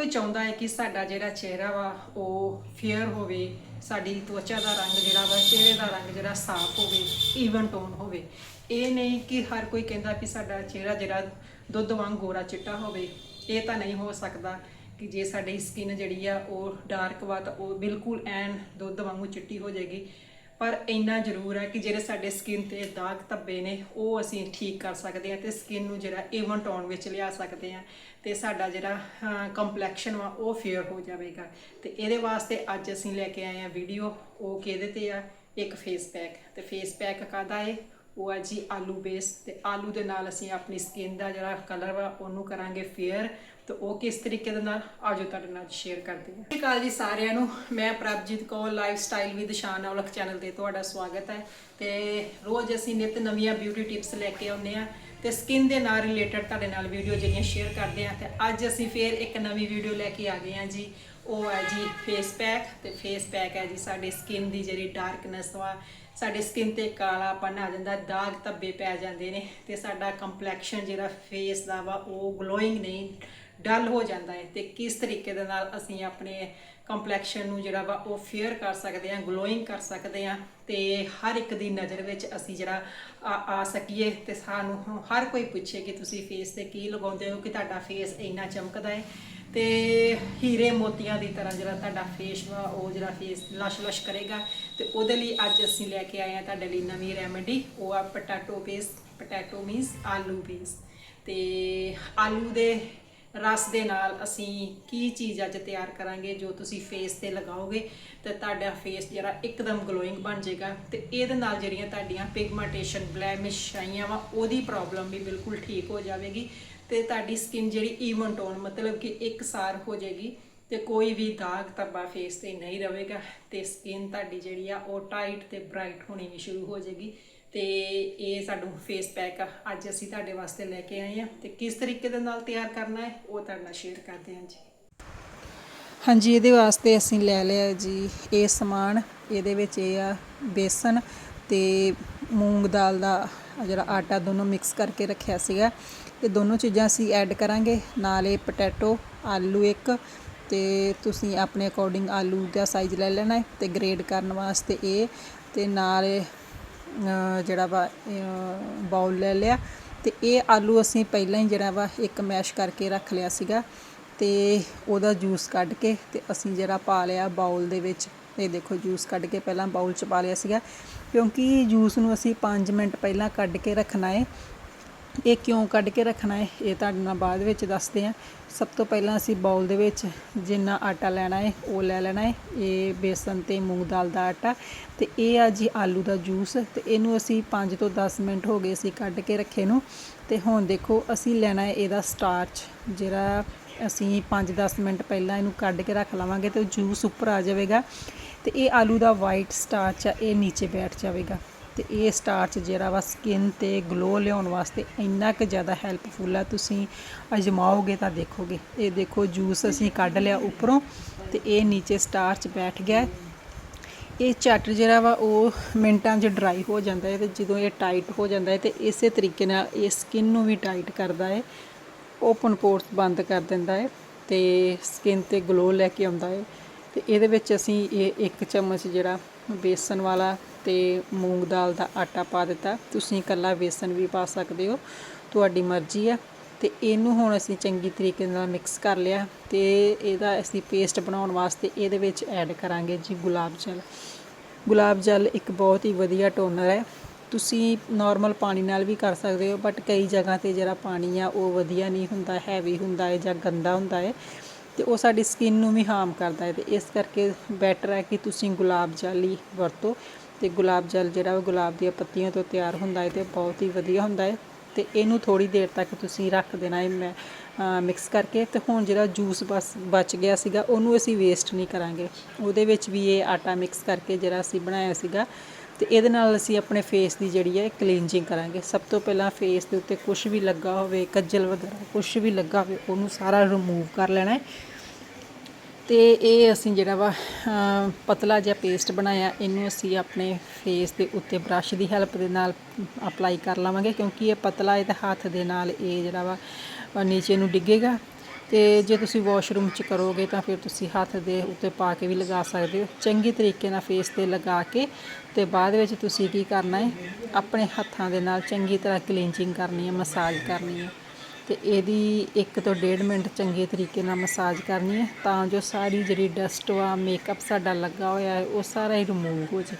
ਕੋਈ ਚਾਹੁੰਦਾ ਹੈ ਕਿ ਸਾਡਾ ਜਿਹੜਾ ਚਿਹਰਾ ਵਾ, ਉਹ ਫੇਅਰ ਹੋਵੇ, ਸਾਡੀ ਤਵਚਾ ਦਾ ਰੰਗ ਜਿਹੜਾ ਵਾ, ਚਿਹਰੇ ਦਾ ਰੰਗ ਜਿਹੜਾ ਸਾਫ਼ ਹੋਵੇ ਈਵਨ ਟੋਨ ਹੋਵੇ। ਇਹ ਨਹੀਂ ਕਿ ਹਰ ਕੋਈ ਕਹਿੰਦਾ ਕਿ ਸਾਡਾ ਚਿਹਰਾ ਜਿਹੜਾ ਦੁੱਧ ਵਾਂਗ ਗੋਰਾ ਚਿੱਟਾ ਹੋਵੇ। ਇਹ ਤਾਂ ਨਹੀਂ ਹੋ ਸਕਦਾ ਕਿ ਜੇ ਸਾਡੀ ਸਕਿਨ ਜਿਹੜੀ ਆ, ਉਹ ਡਾਰਕ ਵਾ, ਤਾਂ ਉਹ ਬਿਲਕੁਲ ਐਨ ਦੁੱਧ ਵਾਂਗੂ ਚਿੱਟੀ ਹੋ ਜਾਏਗੀ। ਪਰ ਇੰਨਾ ਜ਼ਰੂਰ ਹੈ ਕਿ ਜਿਹੜੇ ਸਾਡੇ ਸਕਿਨ ਤੇ ਦਾਗ ਧੱਬੇ ਨੇ, ਉਹ ਅਸੀਂ ਠੀਕ ਕਰ ਸਕਦੇ ਹਾਂ ਤੇ ਸਕਿਨ ਨੂੰ ਜਿਹੜਾ ਈਵਨ ਟੋਨ ਵਿੱਚ ਲਿਆ ਸਕਦੇ ਹਾਂ ਤੇ ਸਾਡਾ ਜਿਹੜਾ ਕੰਪਲੈਕਸ਼ਨ ਵਾ ਉਹ ਫੇਅਰ ਹੋ ਜਾਵੇਗਾ। ਤੇ ਇਹਦੇ ਵਾਸਤੇ ਅੱਜ ਅਸੀਂ ਲੈ ਕੇ ਆਏ ਹਾਂ ਵੀਡੀਓ ਉਹ ਕਿਹਦੇ ਤੇ ਆ? ਇੱਕ ਫੇਸ ਪੈਕ ਤੇ ਫੇਸ ਪੈਕ ਕਾਦਾ ਏ? ਉਹ ਹੈ ਜੀ ਆਲੂ ਬੇਸ ਤੇ ਆਲੂ ਦੇ ਨਾਲ ਅਸੀਂ ਆਪਣੀ ਸਕਿਨ ਦਾ ਜਿਹੜਾ ਕਲਰ ਵਾ ਉਹਨੂੰ ਕਰਾਂਗੇ ਫੇਅਰ ਤੇ ਉਹ ਕਿਸ ਤਰੀਕੇ ਦੇ ਨਾਲ ਆਜੋ ਤੁਹਾਡੇ ਨਾਲ ਸ਼ੇਅਰ ਕਰਦੇ ਹਾਂ। ਸਤਿ ਸ਼੍ਰੀ ਅਕਾਲ ਜੀ ਸਾਰਿਆਂ ਨੂੰ, ਮੈਂ Prabhjeet Kaur life style with Shan Aulakh channel ਤੇ ਤੁਹਾਡਾ ਸਵਾਗਤ ਹੈ ਤੇ ਰੋਜ਼ ਅਸੀਂ ਨਿਤ ਨਵੀਆਂ ਬਿਊਟੀ ਟਿਪਸ ਲੈ ਕੇ ਆਉਂਦੇ ਆ ਤੇ ਸਕਿਨ ਦੇ ਨਾਲ ਰਿਲੇਟਡ ਤੁਹਾਡੇ ਨਾਲ ਵੀਡੀਓ ਜਿਹੜੀਆਂ ਸ਼ੇਅਰ ਕਰਦੇ ਆ ਤੇ ਅੱਜ ਅਸੀਂ ਫੇਰ ਇੱਕ ਨਵੀਂ ਵੀਡੀਓ ਲੈ ਕੇ ਆ ਗਏ ਆ ਜੀ। ਉਹ ਹੈ ਜੀ ਫੇਸ ਪੈਕ ਤੇ ਫੇਸ ਪੈਕ ਹੈ ਜੀ, ਸਾਡੇ ਸਕਿਨ ਦੀ ਜਿਹੜੀ ਡਾਰਕਨੈਸ ਵਾ, ਸਾਡੇ ਸਕਿਨ ਤੇ ਕਾਲਾਪਨ ਆ ਜਾਂਦਾ, ਦਾਗ ਧੱਬੇ ਪੈ ਜਾਂਦੇ ਨੇ ਤੇ ਸਾਡਾ ਕੰਪਲੈਕਸ਼ਨ ਜਿਹੜਾ ਫੇਸ ਦਾ ਵਾ, ਉਹ ਗਲੋਇੰਗ ਨਹੀਂ ਡਲ ਹੋ ਜਾਂਦਾ ਹੈ ਤੇ ਕਿਸ ਤਰੀਕੇ ਦੇ ਨਾਲ ਅਸੀਂ ਆਪਣੇ ਕੰਪਲੈਕਸ਼ਨ ਨੂੰ ਜਿਹੜਾ ਵਾ ਉਹ ਫੇਅਰ ਕਰ ਸਕਦੇ ਹਾਂ ਗਲੋਇੰਗ ਕਰ ਸਕਦੇ ਹਾਂ ਤੇ ਹਰ ਇੱਕ ਦੀ ਨਜ਼ਰ ਵਿੱਚ ਅਸੀਂ ਜਿਹੜਾ ਆ ਆ ਸਕੀਏ ਤੇ ਸਾਨੂੰ ਹੁਣ ਹਰ ਕੋਈ ਪੁੱਛੇ ਕਿ ਤੁਸੀਂ ਫੇਸ ਤੇ ਕੀ ਲਗਾਉਂਦੇ ਹੋ, ਕਿ ਤੁਹਾਡਾ ਫੇਸ ਇੰਨਾ ਚਮਕਦਾ ਹੈ ਤੇ ਹੀਰੇ ਮੋਤੀਆਂ ਦੀ ਤਰ੍ਹਾਂ ਜਿਹੜਾ ਤੁਹਾਡਾ ਫੇਸ ਵਾ, ਉਹ ਜਿਹੜਾ ਫੇਸ ਲਸ਼-ਲਸ਼ ਕਰੇਗਾ ਤੇ ਉਹਦੇ ਲਈ ਅੱਜ ਅਸੀਂ ਲੈ ਕੇ ਆਏ ਹਾਂ ਤੁਹਾਡੇ ਲਈ ਨਵੀਂ ਰੈਮੇਡੀ ਉਹ ਆ ਪੋਟੈਟੋ ਬੇਸ ਪੋਟੈਟੋ ਮੀਨਸ ਆਲੂ ਬੇਸ ਤੇ ਆਲੂ ਦੇ ਰਸ ਦੇ ਨਾਲ ਅਸੀਂ ਕੀ ਚੀਜ਼ ਅੱਜ ਤਿਆਰ ਕਰਾਂਗੇ ਜੋ ਤੁਸੀਂ ਫੇਸ ਤੇ ਲਗਾਓਗੇ, ਤੇ ਤੁਹਾਡਾ ਫੇਸ ਜਿਹੜਾ ਇੱਕਦਮ ਗਲੋਇੰਗ ਬਣ ਜਾਏਗਾ। ਤੇ ਇਹਦੇ ਨਾਲ ਜਿਹੜੀਆਂ ਤੁਹਾਡੀਆਂ ਪਿਗਮੈਂਟੇਸ਼ਨ ਬਲੈਮਿਸ਼ ਆਈਆਂ ਵਾ, ਉਹਦੀ ਪ੍ਰੋਬਲਮ ਵੀ ਬਿਲਕੁਲ ਠੀਕ ਹੋ ਜਾਵੇਗੀ। ਤੇ ਤੁਹਾਡੀ ਸਕਿਨ ਜਿਹੜੀ ਈਵਨ ਟੋਨ ਮਤਲਬ ਕਿ ਇੱਕਸਾਰ ਹੋ ਜਾਏਗੀ, ਤੇ ਕੋਈ ਵੀ ਦਾਗ ਧੱਬਾ ਫੇਸ ਤੇ ਨਹੀਂ ਰਹੇਗਾ। ਤੇ ਸਕਿਨ ਤੁਹਾਡੀ ਜਿਹੜੀ ਆ ਉਹ ਟਾਈਟ ਤੇ ਬ੍ਰਾਈਟ ਹੋਣੀ ਵੀ ਸ਼ੁਰੂ ਹੋ ਜਾਏਗੀ। ਤੇ ਇਹ ਸਾਨੂੰ ਫੇਸ ਪੈਕ ਆ। ਅੱਜ ਅਸੀਂ ਤੁਹਾਡੇ ਵਾਸਤੇ ਲੈ ਕੇ ਆਏ ਹਾਂ ਤੇ ਕਿਸ ਤਰੀਕੇ ਦੇ ਨਾਲ ਤਿਆਰ ਕਰਨਾ ਹੈ, ਉਹ ਤੁਹਾਡੇ ਨਾਲ ਸ਼ੇਅਰ ਕਰਦੇ ਹਾਂ ਜੀ। ਹਾਂਜੀ, ਇਹਦੇ ਵਾਸਤੇ ਅਸੀਂ ਲੈ ਲਿਆ ਜੀ ਇਹ ਸਮਾਨ। ਇਹਦੇ ਵਿੱਚ ਇਹ ਆ ਬੇਸਨ ਤੇ ਮੂੰਗ ਦਾਲ ਦਾ ਜਿਹੜਾ ਆਟਾ ਦੋਨੋਂ ਮਿਕਸ ਕਰਕੇ ਰੱਖਿਆ ਸੀਗਾ। ਇਹ ਦੋਨੋਂ ਚੀਜ਼ਾਂ ਅਸੀਂ ਐਡ ਕਰਾਂਗੇ, ਨਾਲ ਇਹ ਪੋਟੈਟੋ ਆਲੂ ਇੱਕ ਤੇ ਤੁਸੀਂ ਆਪਣੇ ਅਕੋਰਡਿੰਗ ਆਲੂ ਦਾ ਸਾਈਜ਼ ਲੈ ਲੈਣਾ ਹੈ ਤੇ ਗ੍ਰੇਡ ਕਰਨ ਵਾਸਤੇ ਇਹ ਤੇ ਨਾਲ ਜਿਹੜਾ ਵਾ ਬਾਉਲ ਲੈ ਲਿਆ ਤੇ ਇਹ ਆਲੂ ਅਸੀਂ ਪਹਿਲਾਂ ਹੀ ਜਿਹੜਾ ਵਾ ਇੱਕ ਮੈਸ਼ ਕਰਕੇ ਰੱਖ ਲਿਆ ਸੀਗਾ ਤੇ ਉਹਦਾ ਜੂਸ ਕੱਢ ਕੇ ਤੇ ਅਸੀਂ ਜਿਹੜਾ ਪਾ ਲਿਆ ਬਾਉਲ ਦੇ ਵਿੱਚ। ਇਹ ਦੇਖੋ ਜੂਸ ਕੱਢ ਕੇ ਪਹਿਲਾਂ ਬਾਉਲ 'ਚ ਪਾ ਲਿਆ ਸੀਗਾ ਕਿਉਂਕਿ ਜੂਸ ਨੂੰ ਅਸੀਂ 5 ਮਿੰਟ ਪਹਿਲਾਂ ਕੱਢ ਕੇ ਰੱਖਣਾ ਹੈ ਇਹ ਕਿਉਂ ਕੱਢ ਕੇ ਰੱਖਣਾ ਹੈ? ਇਹ ਤੁਹਾਡੇ ਨਾਲ ਬਾਅਦ ਵਿੱਚ ਦੱਸਦੇ ਹਾਂ। ਸਭ ਤੋਂ ਪਹਿਲਾਂ ਅਸੀਂ ਬਾਉਲ ਦੇ ਵਿੱਚ ਜਿੰਨਾ ਆਟਾ ਲੈਣਾ ਹੈ, ਉਹ ਲੈ ਲੈਣਾ ਹੈ। ਇਹ ਬੇਸਨ ਤੇ ਮੂੰਗ ਦਾਲ ਦਾ ਆਟਾ ਤੇ ਇਹ ਆ ਜੀ ਆਲੂ ਦਾ ਜੂਸ ਤੇ ਇਹਨੂੰ ਅਸੀਂ 5 ਤੋਂ 10 ਮਿੰਟ ਹੋ ਗਏ ਅਸੀਂ ਕੱਢ ਕੇ ਰੱਖੇ ਨੂੰ ਤੇ ਹੁਣ ਦੇਖੋ ਅਸੀਂ ਲੈਣਾ ਹੈ ਇਹਦਾ ਸਟਾਰਚ ਜਿਹੜਾ ਅਸੀਂ 5-10 ਮਿੰਟ ਪਹਿਲਾਂ ਇਹਨੂੰ ਕੱਢ ਕੇ ਰੱਖ ਲਵਾਂਗੇ ਤੇ ਜੂਸ ਉੱਪਰ ਆ ਜਾਵੇਗਾ ਤੇ ਇਹ ਆਲੂ ਦਾ ਵਾਈਟ ਸਟਾਰਚ ਆ, ਇਹ ਨੀਚੇ ਬੈਠ ਜਾਵੇਗਾ। ਤੇ ਇਹ ਸਟਾਰਚ ਜਿਹੜਾ ਵਾ ਸਕਿਨ ਤੇ ਗਲੋ ਲਿਆਉਣ ਵਾਸਤੇ ਇੰਨਾ ਕੁ ਜ਼ਿਆਦਾ ਹੈਲਪਫੁਲ ਆ। ਤੁਸੀਂ ਅਜਮਾਓਗੇ ਤਾਂ ਦੇਖੋਗੇ। ਇਹ ਦੇਖੋ ਜੂਸ ਅਸੀਂ ਕੱਢ ਲਿਆ ਉੱਪਰੋਂ ਤੇ ਇਹ ਨੀਚੇ ਸਟਾਰਚ ਬੈਠ ਗਿਆ। ਇਹ ਝੱਟ ਜਿਹੜਾ ਵਾ ਉਹ ਮਿੰਟਾਂ 'ਚ ਡਰਾਈ ਹੋ ਜਾਂਦਾ ਹੈ ਤੇ ਜਦੋਂ ਇਹ ਟਾਈਟ ਹੋ ਜਾਂਦਾ ਹੈ ਤੇ ਇਸੇ ਤਰੀਕੇ ਨਾਲ ਇਹ ਸਕਿਨ ਨੂੰ ਵੀ ਟਾਈਟ ਕਰਦਾ ਹੈ। ਓਪਨ ਪੋਰਸ ਬੰਦ ਕਰ ਦਿੰਦਾ ਹੈ ਤੇ ਸਕਿਨ ਤੇ ਗਲੋ ਲੈ ਕੇ ਆਉਂਦਾ ਹੈ। ਤੇ ਇਹਦੇ ਵਿੱਚ ਅਸੀਂ ਇਹ ਇੱਕ ਚਮਚ ਜਿਹੜਾ ਬੇਸਨ ਵਾਲਾ ਤੇ ਮੂੰਗ ਦਾਲ ਦਾ ਆਟਾ ਪਾ ਦਿੱਤਾ। ਤੁਸੀਂ ਇਕੱਲਾ ਬੇਸਨ ਵੀ ਪਾ ਸਕਦੇ ਹੋ। ਤੁਹਾਡੀ ਮਰਜ਼ੀ ਆ। ਤੇ ਇਹਨੂੰ ਹੁਣ ਅਸੀਂ ਚੰਗੀ ਤਰੀਕੇ ਨਾਲ ਮਿਕਸ ਕਰ ਲਿਆ। ਤੇ ਇਹਦਾ ਅਸੀਂ ਪੇਸਟ ਬਣਾਉਣ ਵਾਸਤੇ ਇਹਦੇ ਵਿੱਚ ਐਡ ਕਰਾਂਗੇ ਜੀ ਗੁਲਾਬ ਜਲ। ਗੁਲਾਬ ਜਲ ਇੱਕ ਬਹੁਤ ਹੀ ਵਧੀਆ ਟੋਨਰ ਹੈ। ਤੁਸੀਂ ਨਾਰਮਲ ਪਾਣੀ ਨਾਲ ਵੀ ਕਰ ਸਕਦੇ ਹੋ ਬਟ ਕਈ ਜਗ੍ਹਾ ਤੇ ਜਿਹੜਾ ਪਾਣੀ ਆ, ਉਹ ਵਧੀਆ ਨਹੀਂ ਹੁੰਦਾ ਹੈਵੀ ਹੁੰਦਾ ਹੈ ਜਾਂ ਗੰਦਾ ਹੁੰਦਾ ਹੈ। ਤੇ ਉਹ ਸਾਡੀ ਸਕਿਨ ਨੂੰ ਵੀ ਹਾਰਮ ਕਰਦਾ ਹੈ। ਤੇ ਇਸ ਕਰਕੇ ਬੈਟਰ ਹੈ ਕਿ ਤੁਸੀਂ ਗੁਲਾਬ ਜਲ ਹੀ ਵਰਤੋ। ਤੇ ਗੁਲਾਬ ਜਲ ਜਿਹੜਾ ਉਹ ਗੁਲਾਬ ਦੀਆਂ ਪੱਤੀਆਂ ਤੋਂ ਤਿਆਰ ਹੁੰਦਾ ਹੈ ਤੇ ਬਹੁਤ ਹੀ ਵਧੀਆ ਹੁੰਦਾ ਹੈ ਤੇ ਇਹਨੂੰ ਥੋੜੀ ਦੇਰ ਤੱਕ ਤੁਸੀਂ ਰੱਖ ਦੇਣਾ ਹੈ ਮੈਂ ਮਿਕਸ ਕਰਕੇ ਤੇ ਹੁਣ ਜਿਹੜਾ ਜੂਸ ਬਸ ਬਚ ਗਿਆ ਸੀਗਾ ਉਹਨੂੰ ਅਸੀਂ ਵੇਸਟ ਨਹੀਂ ਕਰਾਂਗੇ। ਉਹਦੇ ਵਿੱਚ ਵੀ ਇਹ ਆਟਾ ਮਿਕਸ ਕਰਕੇ ਜਿਹੜਾ ਅਸੀਂ ਬਣਾਇਆ ਸੀਗਾ ਤੇ ਇਹਦੇ ਨਾਲ ਅਸੀਂ ਆਪਣੇ ਫੇਸ ਦੀ ਜਿਹੜੀ ਹੈ ਕਲੀਨਜਿੰਗ ਕਰਾਂਗੇ। ਸਭ ਤੋਂ ਪਹਿਲਾਂ ਫੇਸ ਦੇ ਉੱਤੇ ਕੁਝ ਵੀ ਲੱਗਾ ਹੋਵੇ, ਕੱਜਲ ਵਗੈਰਾ ਕੁਝ ਵੀ ਲੱਗਾ ਹੋਵੇ ਉਹਨੂੰ ਸਾਰਾ ਰਿਮੂਵ ਕਰ ਲੈਣਾ ਹੈ। ਤੇ ਇਹ ਅਸੀਂ ਜਿਹੜਾ ਵਾ ਪਤਲਾ ਜਿਹਾ ਪੇਸਟ ਬਣਾਇਆ। ਇਹਨੂੰ ਅਸੀਂ ਆਪਣੇ ਫੇਸ ਦੇ ਉੱਤੇ ਬ੍ਰਸ਼ ਦੀ ਹੈਲਪ ਦੇ ਨਾਲ ਅਪਲਾਈ ਕਰ ਲਵਾਂਗੇ, ਕਿਉਂਕਿ ਇਹ ਪਤਲਾ ਹੈ ਤੇ ਹੱਥ ਦੇ ਨਾਲ ਇਹ ਜਿਹੜਾ ਵਾ ਨੀਚੇ ਨੂੰ ਡਿੱਗੇਗਾ। ਤੇ ਜੇ ਤੁਸੀਂ ਵਾਸ਼ਰੂਮ 'ਚ ਕਰੋਗੇ ਤਾਂ ਫਿਰ ਤੁਸੀਂ ਹੱਥ ਦੇ ਉੱਤੇ ਪਾ ਕੇ ਵੀ ਲਗਾ ਸਕਦੇ ਹੋ। ਚੰਗੀ ਤਰੀਕੇ ਨਾਲ ਫੇਸ ਤੇ ਲਗਾ ਕੇ ਤੇ ਬਾਅਦ ਵਿੱਚ ਤੁਸੀਂ ਕੀ ਕਰਨਾ ਹੈ, ਆਪਣੇ ਹੱਥਾਂ ਦੇ ਨਾਲ ਚੰਗੀ ਤਰ੍ਹਾਂ ਕਲੀਨਜਿੰਗ ਕਰਨੀ ਹੈ ਮਸਾਜ ਕਰਨੀ ਹੈ। ਤੇ ਇਹਦੀ 1 ਤੋਂ 1.5 ਮਿੰਟ ਚੰਗੇ ਤਰੀਕੇ ਨਾਲ ਮਸਾਜ ਕਰਨੀ ਹੈ, ਤਾਂ ਜੋ ਸਾਰੀ ਜਿਹੜੀ ਡਸਟ ਵਾ ਮੇਕਅਪ ਸਾਡਾ ਲੱਗਾ ਹੋਇਆ ਹੈ, ਉਹ ਸਾਰਾ ਹੀ ਰਿਮੂਵ ਹੋ ਜੇ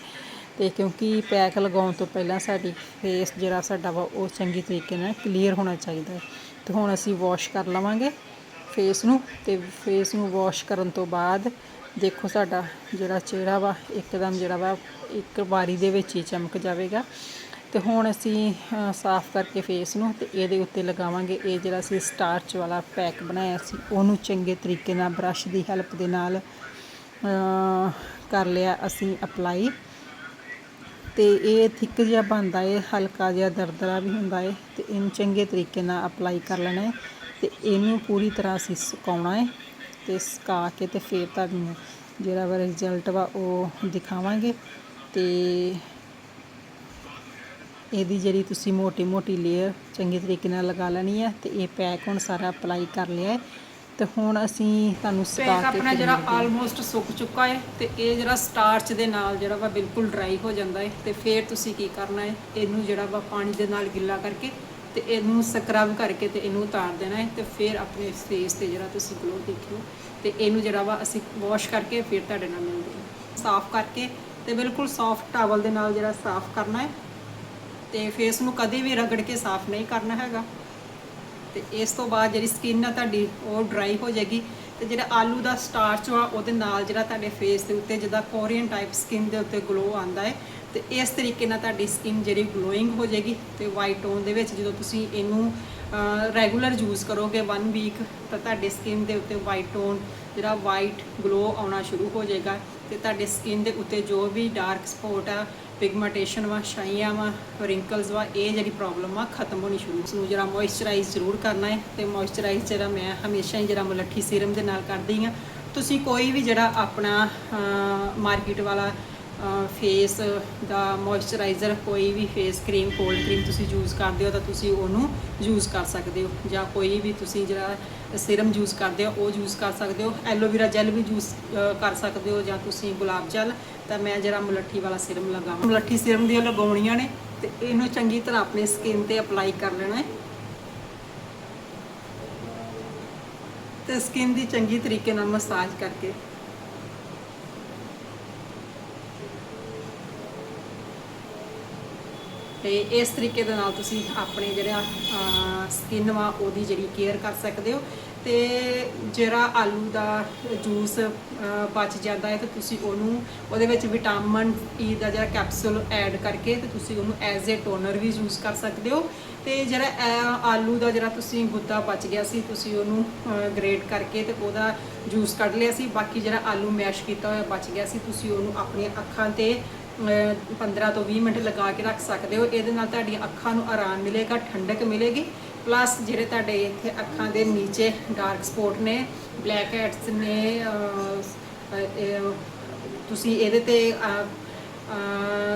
ਤੇ ਕਿਉਂਕਿ ਪੈਕ ਲਗਾਉਣ ਤੋਂ ਪਹਿਲਾਂ ਸਾਡੀ ਫੇਸ ਜਿਹੜਾ ਸਾਡਾ ਵਾ, ਉਹ ਚੰਗੀ ਤਰੀਕੇ ਨਾਲ ਕਲੀਅਰ ਹੋਣਾ ਚਾਹੀਦਾ ਹੈ। ਤੇ ਹੁਣ ਅਸੀਂ ਵਾਸ਼ ਕਰ ਲਵਾਂਗੇ ਫੇਸ ਨੂੰ, ਤੇ ਫੇਸ ਨੂੰ ਵਾਸ਼ ਕਰਨ ਤੋਂ ਬਾਅਦ ਦੇਖੋ ਸਾਡਾ ਜਿਹੜਾ ਚਿਹਰਾ ਵਾ, ਇੱਕਦਮ ਜਿਹੜਾ ਵਾ, ਇੱਕ ਵਾਰੀ ਦੇ ਵਿੱਚ ਹੀ ਚਮਕ ਜਾਵੇਗਾ। ਤੇ ਹੁਣ ਅਸੀਂ ਸਾਫ਼ ਕਰਕੇ ਫੇਸ ਨੂੰ ਤੇ ਇਹਦੇ ਉੱਤੇ ਲਗਾਵਾਂਗੇ ਇਹ ਜਿਹੜਾ ਅਸੀਂ ਸਟਾਰਚ ਵਾਲਾ ਪੈਕ ਬਣਾਇਆ ਸੀ, ਉਹਨੂੰ ਚੰਗੇ ਤਰੀਕੇ ਨਾਲ ਬ੍ਰਸ਼ ਦੀ ਹੈਲਪ ਦੇ ਨਾਲ ਕਰ ਲਿਆ ਅਸੀਂ ਅਪਲਾਈ ਤੇ ਇਹ ਥਿੱਕ ਜਿਹਾ ਬਣਦਾ ਏ, ਹਲਕਾ ਜਿਹਾ ਦਰਦਰਾ ਵੀ ਹੁੰਦਾ ਏ, ਤੇ ਇਹਨੂੰ ਚੰਗੇ ਤਰੀਕੇ ਨਾਲ ਅਪਲਾਈ ਕਰ ਲੈਣਾ ਹੈ ਤੇ ਇਹਨੂੰ ਪੂਰੀ ਤਰ੍ਹਾਂ ਅਸੀਂ ਸੁਕਾਉਣਾ ਹੈ ਤੇ ਸੁਕਾ ਕੇ ਤੇ ਫਿਰ ਤੁਹਾਨੂੰ ਜਿਹੜਾ ਵਾ ਰਿਜ਼ਲਟ ਵਾ ਉਹ ਦਿਖਾਵਾਂਗੇ। ਤੇ ਇਹਦੀ ਜਿਹੜੀ ਤੁਸੀਂ ਮੋਟੀ ਮੋਟੀ ਲੇਅਰ ਚੰਗੇ ਤਰੀਕੇ ਨਾਲ ਲਗਾ ਲੈਣੀ ਹੈ ਤੇ ਇਹ ਪੈਕ ਹੁਣ ਸਾਰਾ ਅਪਲਾਈ ਕਰ ਲਿਆ ਹੈ। ਤੇ ਹੁਣ ਅਸੀਂ ਤੁਹਾਨੂੰ ਕੇ ਆਪਣਾ ਜਿਹੜਾ। ਆਲਮੋਸਟ ਸੁੱਕ ਚੁੱਕਾ ਹੈ ਤੇ ਇਹ ਜਿਹੜਾ ਸਟਾਰਚ ਦੇ ਨਾਲ ਜਿਹੜਾ ਵਾ ਬਿਲਕੁਲ ਡਰਾਈ ਹੋ ਜਾਂਦਾ ਹੈ ਤੇ ਫਿਰ ਤੁਸੀਂ ਕੀ ਕਰਨਾ ਹੈ? ਇਹਨੂੰ ਜਿਹੜਾ ਵਾ ਪਾਣੀ ਦੇ ਨਾਲ ਗਿੱਲਾ ਕਰਕੇ ਤੇ ਇਹਨੂੰ ਸਕਰਬ ਕਰਕੇ ਤੇ ਇਹਨੂੰ ਉਤਾਰ ਦੇਣਾ ਹੈ ਤੇ ਫਿਰ ਆਪਣੇ ਫੇਸ ਤੇ ਜਿਹੜਾ ਤੁਸੀਂ ਗਲੋ ਦੇਖਿਓ ਤੇ ਇਹਨੂੰ ਜਿਹੜਾ ਵਾ ਅਸੀਂ ਵਾਸ਼ ਕਰਕੇ ਫਿਰ ਤੁਹਾਡੇ ਨਾਲ ਮਿਲਦੇ ਹਾਂ। ਸਾਫ਼ ਕਰਕੇ ਤੇ ਬਿਲਕੁਲ ਸੌਫਟ ਟਾਵਲ ਦੇ ਨਾਲ ਜਿਹੜਾ ਸਾਫ਼ ਕਰਨਾ ਹੈ ਤੇ ਫੇਸ ਨੂੰ ਕਦੇ ਵੀ ਰਗੜ ਕੇ ਸਾਫ਼ ਨਹੀਂ ਕਰਨਾ ਹੈਗਾ। ਤੇ ਇਸ ਤੋਂ ਬਾਅਦ ਜਿਹੜੀ ਸਕਿਨ ਆ ਤੁਹਾਡੀ, ਉਹ ਡਰਾਈ ਹੋ ਜਾਏਗੀ। ਤੇ ਜਿਹੜਾ ਆਲੂ ਦਾ ਸਟਾਰਚ ਆ ਉਹਦੇ ਨਾਲ ਜਿਹੜਾ ਤੁਹਾਡੇ ਫੇਸ ਦੇ ਉੱਤੇ, ਜਿੱਦਾਂ ਕੋਰੀਅਨ ਟਾਈਪ ਸਕਿਨ ਦੇ ਉੱਤੇ ਗਲੋ ਆਂਦਾ ਹੈ, ਤੇ ਇਸ ਤਰੀਕੇ ਨਾਲ ਤੁਹਾਡੀ ਸਕਿਨ ਜਿਹੜੀ ਗਲੋਇੰਗ ਹੋ ਜਾਏਗੀ ਤੇ ਵਾਈਟ ਟੋਨ ਦੇ ਵਿੱਚ ਜਦੋਂ ਤੁਸੀਂ ਇਹਨੂੰ ਰੈਗੂਲਰ ਯੂਜ਼ ਕਰੋਗੇ 1 ਵੀਕ ਤਾਂ ਤੁਹਾਡੀ ਸਕਿਨ ਦੇ ਉੱਤੇ ਵਾਈਟ ਟੋਨ ਜਿਹੜਾ ਵਾਈਟ ਗਲੋ ਆਉਣਾ ਸ਼ੁਰੂ ਹੋ ਜਾਏਗਾ। ਤੇ ਤੁਹਾਡੇ ਸਕਿਨ ਦੇ ਉੱਤੇ ਜੋ ਵੀ ਡਾਰਕ ਸਪੌਟ ਆ ਪਿਗਮੈਂਟੇਸ਼ਨ ਵਾ, ਛਾਈਆਂ ਵਾ ਰਿੰਕਲਸ ਵਾ, ਇਹ ਜਿਹੜੀ ਪ੍ਰੋਬਲਮ ਆ, ਖਤਮ ਹੋਣੀ ਸ਼ੁਰੂ। ਉਸ ਨੂੰ ਜਿਹੜਾ ਮੋਇਸਚਰਾਈਜ਼ ਜ਼ਰੂਰ ਕਰਨਾ ਹੈ ਤੇ ਮੋਇਸਚਰਾਈਜ਼ ਜਿਹੜਾ ਮੈਂ ਹਮੇਸ਼ਾ ਹੀ ਜਿਹੜਾ ਮੁਲੱਠੀ ਸੀਰਮ ਦੇ ਨਾਲ ਕਰਦੀ ਆ ਤੁਸੀਂ ਕੋਈ ਵੀ ਜਿਹੜਾ ਆਪਣਾ ਮਾਰਕੀਟ ਵਾਲਾ ਫੇਸ ਦਾ ਮੋਇਸਚਰਾਈਜ਼ਰ ਕੋਈ ਵੀ ਫੇਸ ਕਰੀਮ ਕੋਲਡ ਕਰੀਮ ਤੁਸੀਂ ਯੂਜ਼ ਕਰਦੇ ਹੋ ਤਾਂ ਤੁਸੀਂ ਉਹਨੂੰ ਯੂਜ਼ ਕਰ ਸਕਦੇ ਹੋ। ਜਾਂ ਕੋਈ ਵੀ ਤੁਸੀਂ ਜਿਹੜਾ ਸਿਰਮ ਯੂਜ਼ ਕਰਦੇ ਹੋ, ਉਹ ਯੂਜ਼ ਕਰ ਸਕਦੇ ਹੋ। ਐਲੋਵੇਰਾ ਜੈਲ ਵੀ ਯੂਜ਼ ਕਰ ਸਕਦੇ ਹੋ ਜਾਂ ਤੁਸੀਂ ਗੁਲਾਬ ਜਲ ਤਾਂ ਮੈਂ ਜਿਹੜਾ ਮੁਲੱਠੀ ਵਾਲਾ ਸਿਰਮ ਲਗਾਵਾਂ। ਮੁਲੱਠੀ ਸਿਰਮ ਦੀਆਂ ਲਗਾਉਣੀਆਂ ਨੇ ਤੇ ਇਹਨੂੰ ਚੰਗੀ ਤਰ੍ਹਾਂ ਆਪਣੀ ਸਕਿਨ ਤੇ ਅਪਲਾਈ ਕਰ ਲੈਣਾ ਹੈ। ਤੇ ਸਕਿਨ ਦੀ ਚੰਗੀ ਤਰੀਕੇ ਨਾਲ ਮਸਾਜ ਕਰਕੇ ਤੇ ਇਸ ਤਰੀਕੇ ਦੇ ਨਾਲ ਤੁਸੀਂ ਆਪਣੇ ਜਿਹੜਾ ਸਕਿਨ ਵਾ, ਉਹਦੀ ਜਿਹੜੀ ਕੇਅਰ ਕਰ ਸਕਦੇ ਹੋ। ਤੇ ਜਿਹੜਾ ਆਲੂ ਦਾ ਜੂਸ ਬਚ ਜਾਂਦਾ ਹੈ, ਤੇ ਤੁਸੀਂ ਉਹਨੂੰ, ਉਹਦੇ ਵਿੱਚ ਵਿਟਾਮਿਨ ਈ e ਦਾ ਜਿਹੜਾ ਕੈਪਸੂਲ ਐਡ ਕਰਕੇ, ਤੇ ਤੁਸੀਂ ਉਹਨੂੰ ਐਜ਼ ਅ ਟੋਨਰ ਵੀ ਯੂਜ਼ ਕਰ ਸਕਦੇ ਹੋ। ਤੇ ਜਿਹੜਾ ਆਲੂ ਦਾ ਜਿਹੜਾ ਤੁਸੀਂ ਗੁੱਦਾ ਬਚ ਗਿਆ ਸੀ, ਤੁਸੀਂ ਉਹਨੂੰ ਗ੍ਰੇਟ ਕਰਕੇ ਤੇ ਉਹਦਾ ਜੂਸ ਕੱਢ ਲਿਆ ਸੀ। ਬਾਕੀ ਜਿਹੜਾ ਆਲੂ ਮੈਸ਼ ਕੀਤਾ ਹੋਇਆ ਬਚ ਗਿਆ ਸੀ, ਤੁਸੀਂ ਉਹਨੂੰ ਆਪਣੀਆਂ ਅੱਖਾਂ ਤੇ 15 ਤੋਂ 20 ਮਿੰਟ ਲਗਾ ਕੇ ਰੱਖ ਸਕਦੇ ਹੋ। ਇਹਦੇ ਨਾਲ ਤੁਹਾਡੀਆਂ ਅੱਖਾਂ ਨੂੰ ਆਰਾਮ ਮਿਲੇਗਾ, ਠੰਡਕ ਮਿਲੇਗੀ। ਪਲੱਸ ਜਿਹੜੇ ਤੁਹਾਡੇ ਇੱਥੇ ਅੱਖਾਂ ਦੇ ਨੀਚੇ ਡਾਰਕ ਸਪੋਟ ਨੇ ਬਲੈਕ ਹੈਡਸ ਨੇ ਤੁਸੀਂ ਇਹਦੇ ਤੇ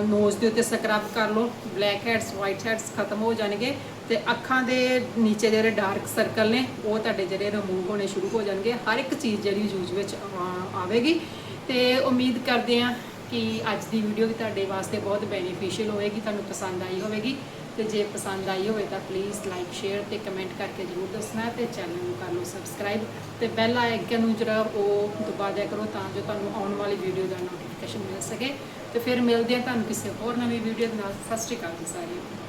ਨੋਜ਼ ਦੇ ਉੱਤੇ ਸਕਰਬ ਕਰ ਲਓ। ਬਲੈਕ ਹੈਡਸ ਵਾਈਟ ਹੈਡਸ ਖਤਮ ਹੋ ਜਾਣਗੇ ਤੇ ਅੱਖਾਂ ਦੇ ਨੀਚੇ ਜਿਹੜੇ ਡਾਰਕ ਸਰਕਲ ਨੇ, ਉਹ ਤੁਹਾਡੇ ਜਿਹੜੇ ਰਿਮੂਵ ਹੋਣੇ ਸ਼ੁਰੂ ਹੋ ਜਾਣਗੇ। ਹਰ ਇੱਕ ਚੀਜ਼ ਜਿਹੜੀ ਯੂਜ਼ ਵਿੱਚ ਆ- ਆਵੇਗੀ। ਤੇ ਉਮੀਦ ਕਰਦੇ ਹਾਂ ਕਿ ਅੱਜ ਦੀ ਵੀਡੀਓ ਵੀ ਤੁਹਾਡੇ ਵਾਸਤੇ ਬਹੁਤ ਬੈਨੀਫੀਸ਼ੀਅਲ ਹੋਵੇਗੀ, ਤੁਹਾਨੂੰ ਪਸੰਦ ਆਈ ਹੋਵੇਗੀ। ਤੇ ਜੇ ਪਸੰਦ ਆਈ ਹੋਵੇ ਤਾਂ ਪਲੀਜ਼ ਲਾਈਕ ਸ਼ੇਅਰ ਤੇ ਕਮੈਂਟ ਕਰਕੇ ਜ਼ਰੂਰ ਦੱਸਣਾ ਤੇ ਚੈਨਲ ਨੂੰ ਕਰ ਲਓ ਸਬਸਕ੍ਰਾਈਬ ਤੇ ਬੈਲ ਆਈਕਨ ਨੂੰ ਜਿਹੜਾ ਉਹ ਦਬਾ ਦਿਆ ਕਰੋ ਤਾਂ ਜੋ ਤੁਹਾਨੂੰ ਆਉਣ ਵਾਲੀ ਵੀਡੀਓ ਦਾ ਨੋਟੀਫਿਕੇਸ਼ਨ ਮਿਲ ਸਕੇ। ਤੇ ਫਿਰ ਮਿਲਦੇ ਹਾਂ ਤੁਹਾਨੂੰ ਕਿਸੇ ਹੋਰ ਨਵੀਂ ਵੀਡੀਓ ਦੇ ਨਾਲ। ਸਤਿ ਸ਼੍ਰੀ ਅਕਾਲ ਜੀ ਸਾਰਿਆਂ ਨੂੰ।